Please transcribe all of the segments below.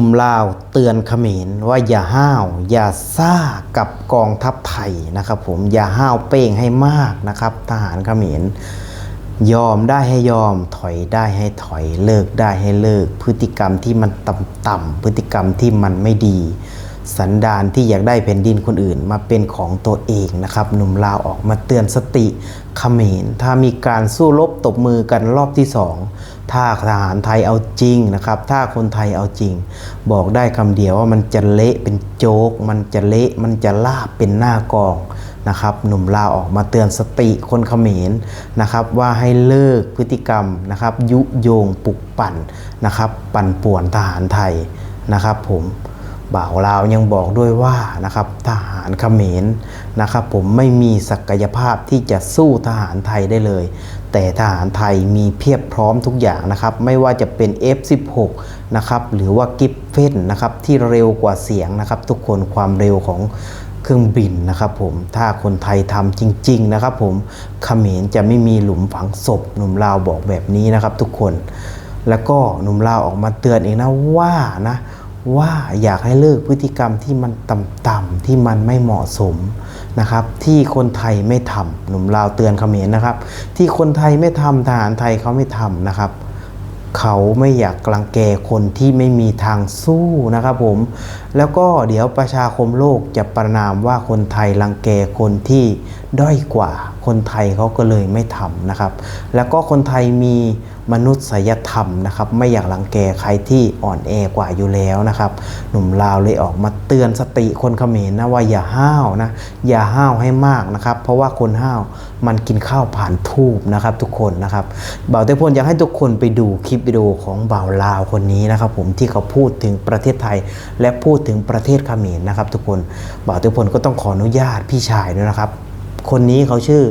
หนุ่มลาวเตือนเขมรว่าอย่าห้าว อย่าซ่ากับกองทัพไทยนะครับผมอย่าห้าวเป้งให้มากนะครับ ทหารเขมรยอมได้ให้ยอมถอยได้ให้ถอยเลิกได้ให้เลิก พฤติกรรมที่มันต่ำๆพฤติกรรมที่มันไม่ดี สันดานที่อยากได้แผ่นดินคนอื่นมาเป็นของตัวเองนะครับ หนุ่มลาวออกมาเตือนสติเขมรถ้ามีการสู้รบตบมือกันรอบที่สอง ถ้าทหารไทยเอาจริงนะครับ ถ้าคนไทยเอาจริง บอกได้คำเดียวว่ามันจะเละเป็นโจก มันจะเละมันจะลาบเป็นหน้ากองนะครับ หนุ่มลาวออกมาเตือนสติคนเขมรนะครับ ว่าให้เลิกพฤติกรรมนะครับ ยุโยงปลุกปั่นนะครับ ปั่นป่วนทหารไทยนะครับ ผมบ่าวลาวยังบอกด้วยว่านะครับทหารเขมรนะครับ ผมไม่มีศักยภาพที่จะสู้ทหารไทยได้เลย แต่ทหารไทยมีเพียบพร้อมทุกอย่างนะครับ ไม่ว่าจะเป็น F16 นะครับหรือว่ากิฟเฟนนะครับที่เร็วกว่าเสียงนะครับ ทุกคนความเร็วของเครื่องบินนะครับผมถ้าคนไทยทำจริง ๆ นะครับ ผมเขมรจะไม่มีหลุมฝังศพหนุ่มลาวบอกแบบนี้นะครับ ทุกคน แล้วก็หนุ่มลาวออกมาเตือนเองนะว่านะ ว่าอยากให้เลิกพฤติกรรมที่มันต่ำๆที่มันไม่เหมาะสมนะครับ ที่คนไทยไม่ทำหนุ่มลาวเตือนเขมรนะครับ ที่คนไทยไม่ทำทหารไทยเขาไม่ทำนะครับเขาไม่อยากกลังแกคนที่ไม่มีทางสู้นะครับผม แล้วก็เดี๋ยวประชาคมโลกจะประนามว่าคนไทยรังแกคนที่ด้อยกว่า คนไทยเขาก็เลยไม่ทำนะครับ แล้วก็คนไทยมี มนุษยธรรมนะครับ ไม่อยากรังแกใครที่อ่อนแอกว่าอยู่แล้วนะครับ หนุ่มลาวเลยออกมาเตือนสติคนเขมรนะว่าอย่าห้าวนะอย่าห้าวให้มากนะครับ เพราะว่าคนห้าวมันกินข้าวผ่านทูบนะครับ ทุกคนนะครับบ่าวเตพลอยากให้ทุกคนไปดูคลิปวิดีโอของบ่าวลาวคนนี้นะครับ ผมที่เขาพูดถึงประเทศไทย และพูดถึงประเทศเขมรนะครับ ทุกคนบ่าวเตพลก็ต้องขออนุญาตพี่ชายด้วยนะครับ คนนี้เขาชื่อ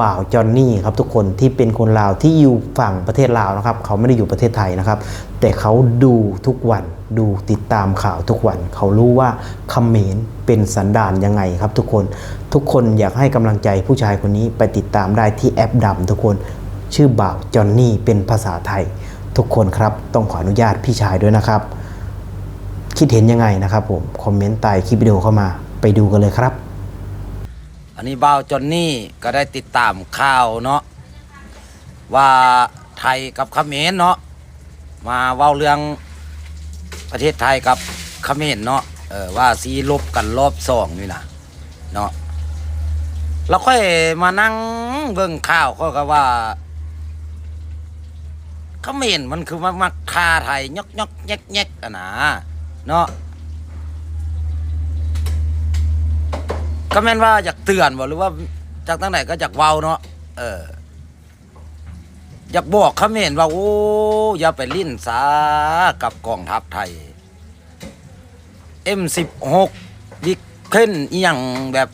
บ่าวจอนนี่ครับทุกคนที่เป็นคนลาวที่อยู่ฝั่งประเทศลาวนะครับ เขาไม่ได้อยู่ประเทศไทยนะครับ แต่เขาดูทุกวันดูติดตามข่าวทุกวัน เขารู้ว่าเขมรเป็นสันดานยังไงครับทุกคนทุกคนอยากให้กำลังใจผู้ชายคนนี้ไปติดตามได้ที่แอปดำทุกคนชื่อบ่าวจอนนี่เป็นภาษาไทย ทุกคนครับต้องขออนุญาตพี่ชายด้วยนะครับ คิดเห็นยังไงนะครับผมคอมเมนต์ใต้คลิปวิดีโอเข้ามาไปดูกันเลยครับ อันนี้บ่าวจอนนี่ก็ได้ติดตามข่าวเนาะว่าไทยกับเขมรเนาะมาเว้าเรื่องประเทศไทยกับเขมรเนาะเออว่าซีลบกันรอบสองนี่นะเนาะแล้วค่อยมานั่งเบิ่งข่าวก็ก็ว่าเขมรมันคือมามักคาไทยยกยกแยกแยกกันนะเนาะ ก็แม่นว่าอยากเตือนบ่หรือว่าจากตั้งไหนก็อยากเว้าเนาะเออ อยากบอกเขมรว่าโอ้อย่าไปลิ้นสากับกองทัพไทย M16 บิ๊กเคนอีหยังแบบ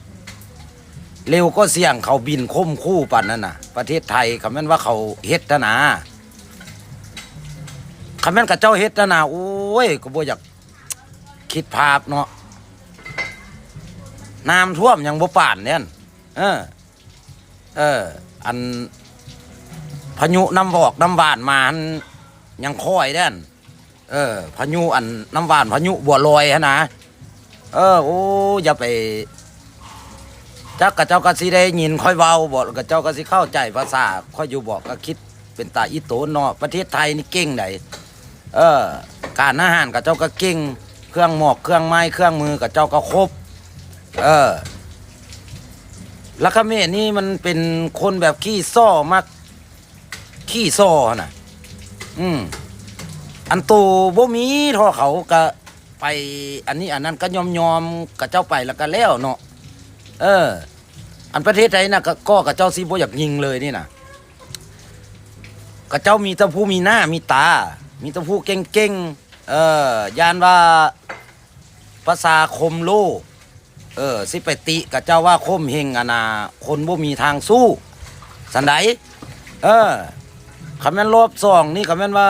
เร็วก็เสี่ยงเขาบินคมคู่ปันนั่นน่ะ ประเทศไทยคำแม่นว่าเขาเฮ็ดนะคำแม่นกับเจ้าเฮ็ดนะนะโอ้ยก็บ่อยากคิดภาพเนาะ น้ำท่วมยังบ่ป่านเนี่ยเออ เออ อันพายุน้ำบอกน้ำหวานมาหันยังค่อยเด่นเออ พายุอันน้ำหวานพายุบัวลอยฮะนะเออโอ้อย่าไปจักกับเจ้าก็สิได้ยินค่อยเว้าบอกกับเจ้าก็สิเข้าใจภาษาค่อยอยู่บอกก็คิดเป็นตาอีโตนเนาะประเทศไทยนี่เก่งไหนเออ การอาหารกับเจ้าก็เก่ง เครื่องหมอกเครื่องไม้เครื่องมือกับเจ้าก็ครบ เออแล้วเมรนี่มันเป็นคนแบบขี้ซ่อมาก ขี้ซ่อน่ะ อืม อันโตบ่มีท่อเขาก็ไป อันนี้อันนั้นก็ยอมยอมๆกับเจ้าไปแล้วก็แล้วเนาะเออ อันประเทศไทยน่ะก็ก็กับเจ้าซีบ่อยากยิงเลยนี่น่ะกับเจ้ามีตะผู้มีหน้ามีตา มีตะผู้เก่งๆเออยานว่าภาษาคมโลก เออ สิไปติกับเจ้าว่าคมเฮงอะนา คนบ่มีทางสู้สันไดเออคำแม่นรอบสองนี่คำแม่นว่า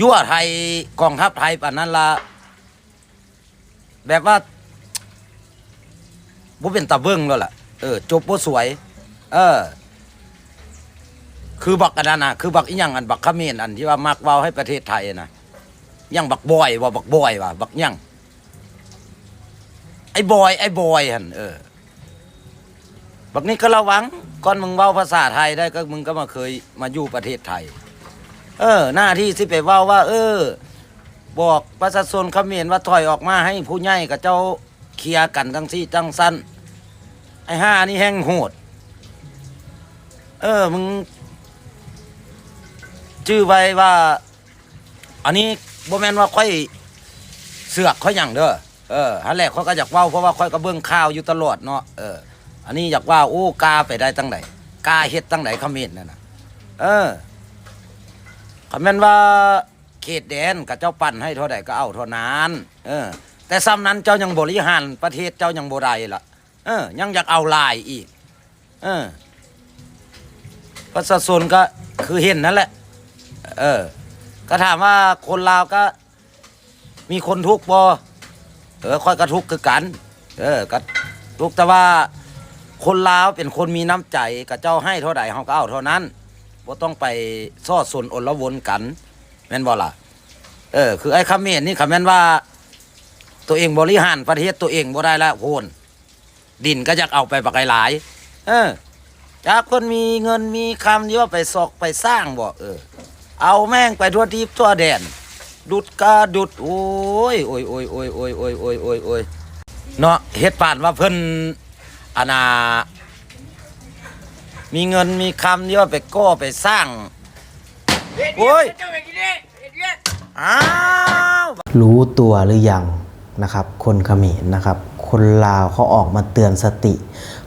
ยั่วไทยกองทัพไทยป่านนั้นละแบบว่าบ่เป็นตาเบิ้งแล้วล่ะ เออ จบบ่สวย เออ คือบักอันนั้นน่ะคือบักอีหยังอันบักขมรอันที่ว่ามักเว้าให้ประเทศไทยนะยังบักบอยว่าบักบอยว่าบักยัง ไอ้บอยไอ้บอยหันเออบักนี้ก็ระวังก่อนมึงเว้าภาษาไทยได้ก็มึงก็มาเคยมาอยู่ประเทศไทย เออ หน้าที่สิไปเว้าว่า เออ บอกประชาชนเขมรว่าถอยออกมาให้ผู้ใหญ่กับเจ้าเคลียร์กันทั้งที่ทั้งสั้นไอ้ห้านี่แห้งโหด เออมึงชื่อไว้ว่า อันนี้บ่แม่นว่าค่อยเสือกค่อยหยังเด้อ เออฮันแรกเขาก็อยากเว้าเพราะว่าค่อยก็เบิ่งข่าวอยู่ตลอดเนาะเอออันนี้อยากว่าโอ้กาไปได้ตั้งไหนกาเฮ็ดตั้งไหนขมรนั่นนะเออคำแม่นว่าเขตแดนกับเจ้าปั่นให้เท่าใดก็เอาเท่านั้นเออ แต่ซ้ำนั้นเจ้ายังบริหารประเทศเจ้ายังบได้ล่ะ เออ ยังอยากเอาลายอีก เออประชาชนก็คือเห็นนั่นแหละ เออ ก็ถามว่าคนลาวก็ มีคนทุกข์บ่ เออค่อยก็ทุกคือกัน เออก็ทุกแต่ว่าคนลาวเป็นคนมีน้ำใจกับเจ้าให้เท่าใดเฮาก็เอาเท่านั้นบ่ต้องไปซ่อสนอลวนกัน แม่นบ่ล่ะเออคือไอ้คำเมรนี่คำแม่นว่า ตัวเองบริหารประเทศตัวเองบ่ได้แล้วโหนดินก็อยากเอาไปบักไกหลาย เออจากคนมีเงินมีคำที่ว่าไปซอกไปสร้างบ่เออ เอาแม่งไปทั่วทิพย์ทั่วแดน ดุดกาดุดโอ้ยโอ้ยโอ้ยโอ้ยโอ้ยโอ้ยโอ้ยโอ้ยโอ้ยเนาะเฮ็ดป่านว่าเพิ่นอานา มีเงินมีคำที่ว่าไปก่อไปสร้าง โอ้ยอ้าวรู้ตัวหรือยังนะครับ คนเขมรนะครับ คนลาวเขาออกมาเตือนสติ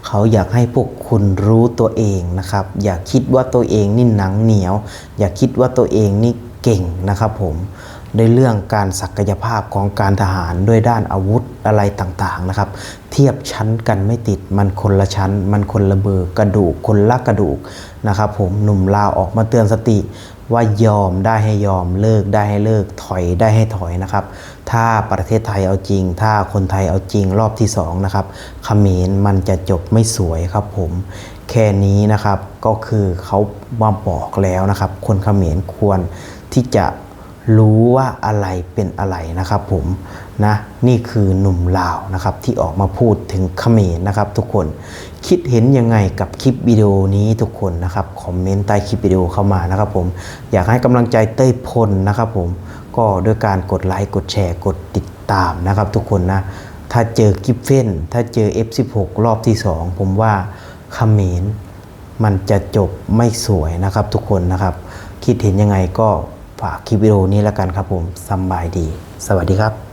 เขาอยากให้พวกคุณรู้ตัวเองนะครับ อย่าคิดว่าตัวเองนี่หนังเหนียว อย่าคิดว่าตัวเองนี่เก่งนะครับผม ในเรื่องการศักยภาพของการทหารด้วยด้านอาวุธอะไรต่างๆนะครับ เทียบชั้นกันไม่ติดมันคนละชั้น มันคนละเบอร์กระดูกคนละกระดูกนะครับผมหนุ่มลาวออกมาเตือนสติ ว่ายอมได้ให้ยอมเลิกได้ให้เลิกถอยได้ให้ถอยนะครับ ถ้าประเทศไทยเอาจริง ถ้าคนไทยเอาจริงรอบที่สองนะครับเขมรมันจะจบไม่สวยครับผมแค่นี้นะครับก็คือเขามาบอกแล้วนะครับ คนเขมรควรที่จะ รู้ว่าอะไรเป็นอะไรนะครับผมนะนี่คือหนุ่มลาวนะครับที่ออกมาพูดถึงเขมรนะครับทุกคนคิดเห็นยังไงกับคลิปวิดีโอนี้ทุกคนนะครับคอมเมนต์ใต้คลิปวิดีโอเข้ามานะครับผมอยากให้กำลังใจเต้ยพลนะครับผมก็ด้วยการกดไลค์กดแชร์กดติดตามนะครับทุกคนนะถ้าเจอกิฟเฟนถ้าเจอ F16 รอบที่ 2 ผมว่าเขมรมันจะจบไม่สวยนะครับทุกคนนะครับ คิดเห็นยังไงก็ ฝากคลิปวิดีโอนี้แล้วกันครับผมสบายดี สวัสดีครับ